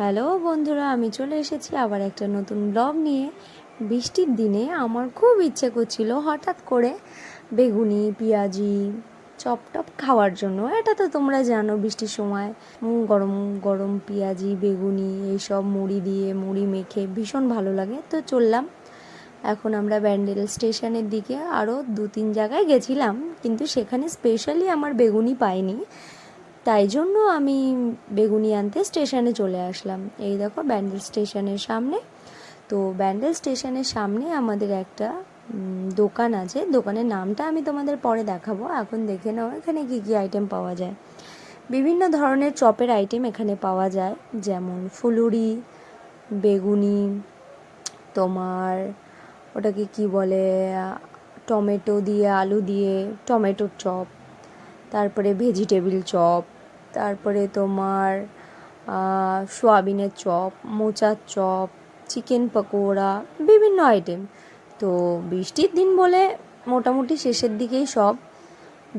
Hello বন্ধুরা, আমি চলে এসেছি আবার একটা নতুন ব্লগ নিয়ে। বৃষ্টির দিনে আমার খুব ইচ্ছে করছিল হঠাৎ করে বেগুনি, পেঁয়াজি চপ টপ খাওয়ার জন্য। এটা তো তোমরা জানো বৃষ্টির সময়। গরম গরম পেঁয়াজি, বেগুনি এইসব মুড়ি দিয়ে মুড়ি মেখে ভীষণ ভালো লাগে। তো চললাম। এখন আমরা ব্যান্ডেল স্টেশনের দিকে আরও দু তিন জায়গায় গেছিলাম, কিন্তু সেখানে স্পেশালি আমার বেগুনি পাইনি। তাই জন্য আমি বেগুনি আনতে স্টেশনে চলে আসলাম। এই দেখো, ব্যান্ডেল স্টেশনের সামনে। তো ব্যান্ডেল স্টেশনের সামনে আমাদের একটা দোকান আছে। দোকানের নামটা আমি তোমাদের পরে দেখাবো। এখন দেখে নাও এখানে কী কী আইটেম পাওয়া যায়। বিভিন্ন ধরনের চপের আইটেম এখানে পাওয়া যায়। যেমন ফুলুরি, বেগুনি, তোমার, ওটাকে কি বলে, টমেটো দিয়ে, আলু দিয়ে, টমেটোর চপ, তারপরে ভেজিটেবিল চপ তারপরে তোমার সোয়াবিনের চপ, মোচার চপ, চিকেন পকোড়া, বিভিন্ন আইটেম তো বৃষ্টির দিন বলে মোটামুটি শেষের দিকেই সব।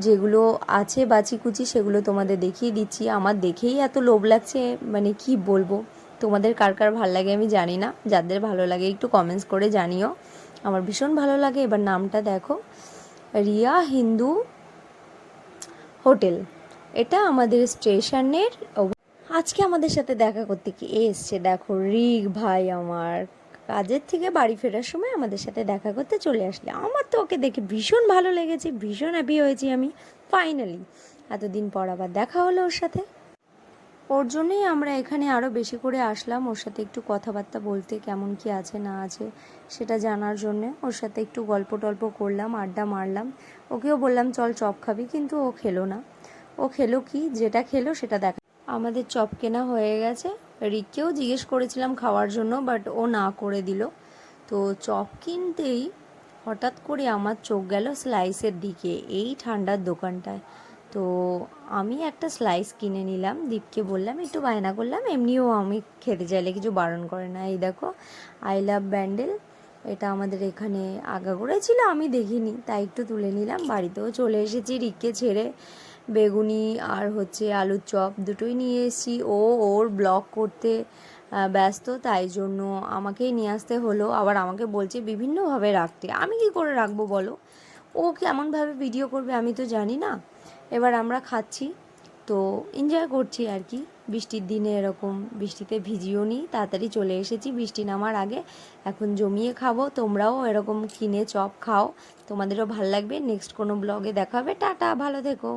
যেগুলো আছে বাচি কুচি সেগুলো তোমাদের দেখিয়ে দিচ্ছি। আমার দেখেই এত লোভ লাগছে মানে কি বলব? তোমাদের কার কার ভালো লাগে আমি জানি না। যাদের ভালো লাগে একটু কমেন্টস করে জানিও। আমার ভীষণ ভালো লাগে। এবার নামটা দেখো। রিয়া হিন্দু হোটেল। এটা আমাদের স্টেশনের আজকে আমাদের সাথে দেখা করতে কি এসছে? দেখো রিক ভাই আমার। কাজের থেকে বাড়ি ফেরার সময় আমাদের সাথে দেখা করতে চলে আসলে। আমার তো ওকে দেখে ভীষণ ভালো লেগেছে, ভীষণ হ্যাপি হয়েছি আমি ফাইনালি এতদিন পর আবার দেখা হলো ওর সাথে। ওর জন্যই আমরা এখানে আরও বেশি করে আসলাম ওর সাথে একটু কথাবার্তা বলতে, কেমন কি আছে না আছে সেটা জানার জন্যে। ওর সাথে একটু গল্প টল্প করলাম, আড্ডা মারলাম। ওকেও বললাম, চল চপ খাবি। কিন্তু ও খেলো না। ও খেলো কি? যেটা খেলো সেটা দেখা। আমাদের চপ কেনা হয়ে গেছে। রিককেও জিজ্ঞেস করেছিলাম খাওয়ার জন্য বাট ও না করে দিল। তো চপ কিনতেই হঠাৎ করে আমার চোখ গেল স্লাইসের দিকে, এই ঠান্ডার দোকানটায়। তো আমি একটা স্লাইস কিনে নিলাম। দীপকে বললাম, একটু বায়না করলাম, এমনিও আমি খেতে চাইলে কিছু বারণ করে না। এই দেখো আই লাভ ব্যান্ডেল এটা আমাদের এখানে আগাগোড়ায় ছিল, আমি দেখিনি, তাই একটু তুলে নিলাম। বাড়িতেও চলে এসেছি রিককে ছেড়ে। বেগুনি আর হচ্ছে আলুর চপ দুটোই নিয়ে এসেছি। ও ওর ব্লগ করতে ব্যস্ত, তাই জন্য আমাকেই নিয়ে আসতে হলো। আবার আমাকে বলছে বিভিন্নভাবে রাখতে। আমি কি করে রাখব বলো? ও কেমনভাবে ভিডিও করবে আমি তো জানি না। এবার আমরা খাচ্ছি। তো এনজয় করছি আর কি। বৃষ্টির দিনে এরকম বৃষ্টিতে ভিজিও নি। তাড়াতাড়ি চলে এসেছি। বৃষ্টি নামার আগে এখন জমিয়ে খাব। তোমরাও এরকম কিনে চপ খাও। তোমাদেরও ভালো লাগবে। নেক্সট কোনো ব্লগে দেখাবে। টাটা, ভালো থেকো।